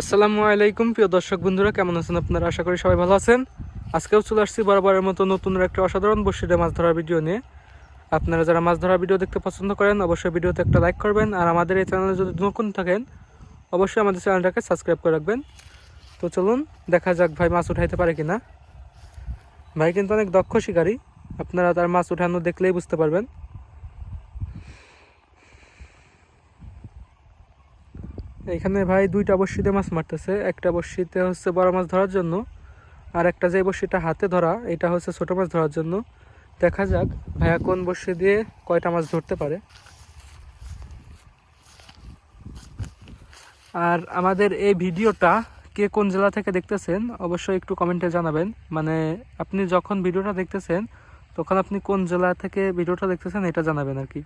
আসসালামু আলাইকুম, প্রিয় দর্শক বন্ধুরা, কেমন আছেন আপনারা? আশা করি সবাই ভালো আছেন। আজকেও চলে আসছি বরাবরের মতো নতুন একটা অসাধারণ বসিরে মাছ ধরার ভিডিও নিয়ে। আপনারা যারা মাছ ধরার ভিডিও দেখতে পছন্দ করেন, অবশ্যই ভিডিওতে একটা লাইক করবেন। আর আমাদের এই চ্যানেলে যদি নতুন থাকেন, অবশ্যই আমাদের চ্যানেলটাকে সাবস্ক্রাইব করে রাখবেন। তো চলুন, দেখা যাক ভাই মাছ উঠাইতে পারে কি না ভাই কিন্তু অনেক দক্ষ শিকারী। আপনারা তার মাছ উঠানো দেখলেই বুঝতে পারবেন। এখানে ভাই দুইটা বড়শিতে মাছ মারতেছে। একটা বড়শিতে হচ্ছে বড় মাছ ধরার জন্য, আর একটা যে বড়শিটা হাতে ধরা, এটা হচ্ছে ছোট মাছ ধরার জন্য। দেখা যাক ভাইয়া কোন বড়শি দিয়ে কয়টা মাছ ধরতে পারে। আর আমাদের এই ভিডিওটা কে কোন জেলা থেকে দেখতেছেন, অবশ্যই একটু কমেন্টে জানাবেন। মানে আপনি যখন ভিডিওটা দেখতেছেন, তখন আপনি কোন জেলা থেকে ভিডিওটা দেখতেছেন, এটা জানাবেন আর কি।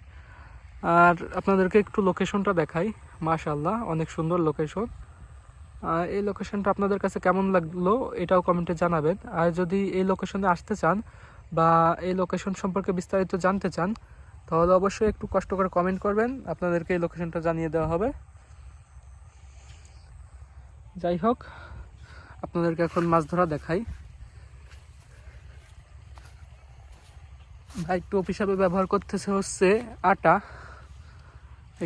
আর আপনাদেরকে একটু লোকেশনটা দেখাই। মাশাল্লাহ অনেক সুন্দর লোকেশন এই লোকেশনটা আপনাদের কাছে কেমন লাগল এটাও কমেন্টে জানাবেন। আর যদি এই লোকেশনে আসতে চান বা এই লোকেশন সম্পর্কে বিস্তারিত জানতে চান, তাহলে অবশ্যই একটু কষ্ট করে কমেন্ট করবেন। আপনাদেরকে এই লোকেশনটা জানিয়ে দেওয়া হবে। যাই হোক, আপনাদেরকে এখন মাছ ধরা দেখাই। ভাই টোপ হিসাবে ব্যবহার করতেছে হচ্ছে আটা।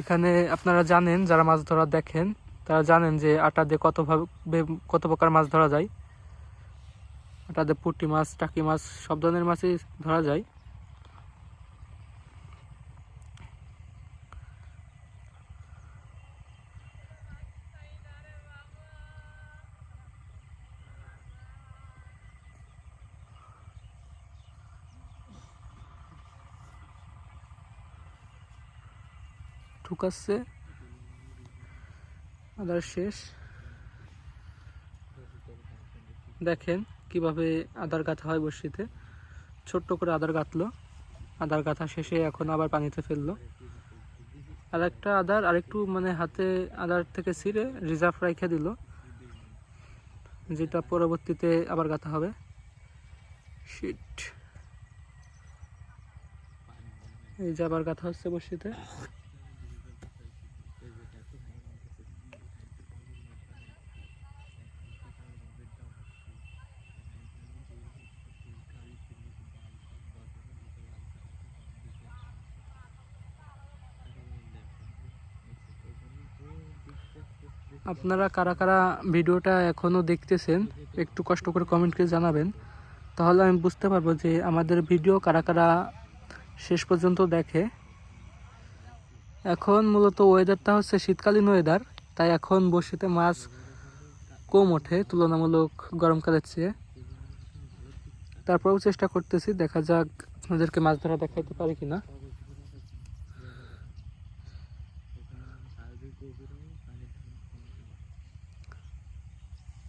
এখানে আপনারা জানেন, যারা মাছ ধরা দেখেন, তারা জানেন যে আটা দিয়ে কতভাবে কত প্রকার মাছ ধরা যায়। আটা দিয়ে পুঁটি মাছ, টাকি মাছ, সব ধরনের মাছই ধরা যায়। ঠুকাচ্ছে আদার শেষ। দেখেন কীভাবে আদার গাথা হয় বর্ষিতে ছোট্ট করে আদার গাঁথলো। আদার গাথা শেষে এখন আবার পানিতে ফেলল। আর একটা আদার আরেকটু মানে হাতে আদার থেকে ছিঁড়ে রিজার্ভ রেখে দিল। যেটা পরবর্তীতে আবার গাথা হবে। শিট এই যে আবার গাথা হচ্ছে বর্ষিতে আপনারা কারা কারা ভিডিওটা এখনও দেখতেছেন, একটু কষ্ট করে কমেন্ট করে জানাবেন। তাহলে আমি বুঝতে পারব যে আমাদের ভিডিও কারা কারা শেষ পর্যন্ত দেখে। এখন মূলত ওয়েদারটা হচ্ছে শীতকালীন ওয়েদার তাই এখন বসিতে মাছ কম ওঠে, তুলনামূলক গরমকালের চেয়ে। তারপরেও চেষ্টা করতেছি, দেখা যাক আপনাদেরকে মাছ ধরা দেখাইতে পারি কিনা।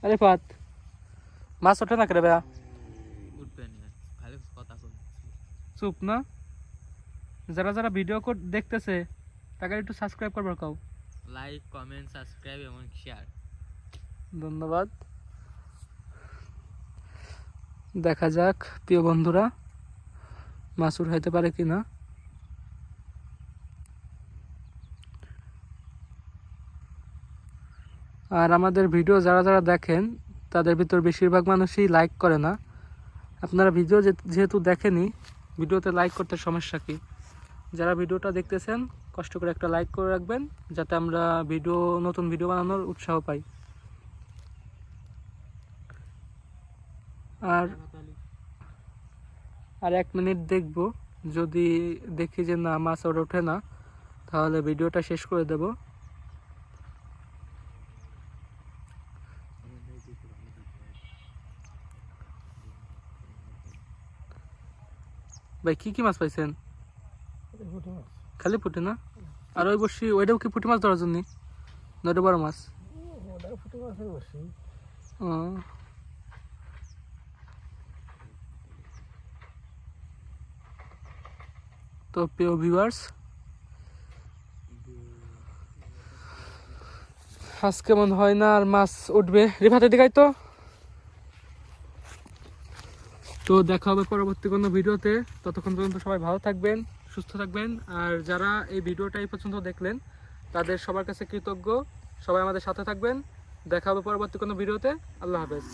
আরে পাত। মাছ ওঠে না করে বেয়া না চুপ না? যারা যারা ভিডিও দেখতেছে তাকে একটু সাবস্ক্রাইব করবার কাও। লাইক কমেন্ট সাবস্ক্রাইব এবং শেয়ার ধন্যবাদ। দেখা যাক প্রিয় বন্ধুরা মাছ উঠাইতে পারে কিনা। আর আমাদের ভিডিও যারা যারা দেখেন, তাদের ভিতর বেশিরভাগ মানুষই লাইক করে না। আপনারা ভিডিও যেহেতু দেখেনি, ভিডিওতে লাইক করতে সমস্যা কি? যারা ভিডিওটা দেখতেছেন, কষ্ট করে একটা লাইক করে রাখবেন, যাতে আমরা ভিডিও, নতুন ভিডিও বানানোর উৎসাহ পাই। আর আর এক মিনিট দেখব। যদি দেখি যে না, মাছ ওর ওঠে না, তাহলে ভিডিওটা শেষ করে দেব। ভাই, কি কি মাছ পাইছেন? খালি পুঁটি না? আর ওই বসি ওইটাও কি পুঁটি মাছ ধরার জন্য? না ওটা বড় মাছ? তো প্রিয় ভিউয়ার্স আজকে মনে হয় না আর মাছ উঠবে। রিফাতে দেখাই তো। তো দেখা হবে পরবর্তী কোনো ভিডিওতে। ততক্ষণ পর্যন্ত সবাই ভালো থাকবেন, সুস্থ থাকবেন। আর যারা এই ভিডিওটাই এই পর্যন্ত দেখলেন, তাদের সবার কাছে কৃতজ্ঞ। সবাই আমাদের সাথে থাকবেন। দেখা হবে পরবর্তী কোনো ভিডিওতে। আল্লাহ হাফেজ।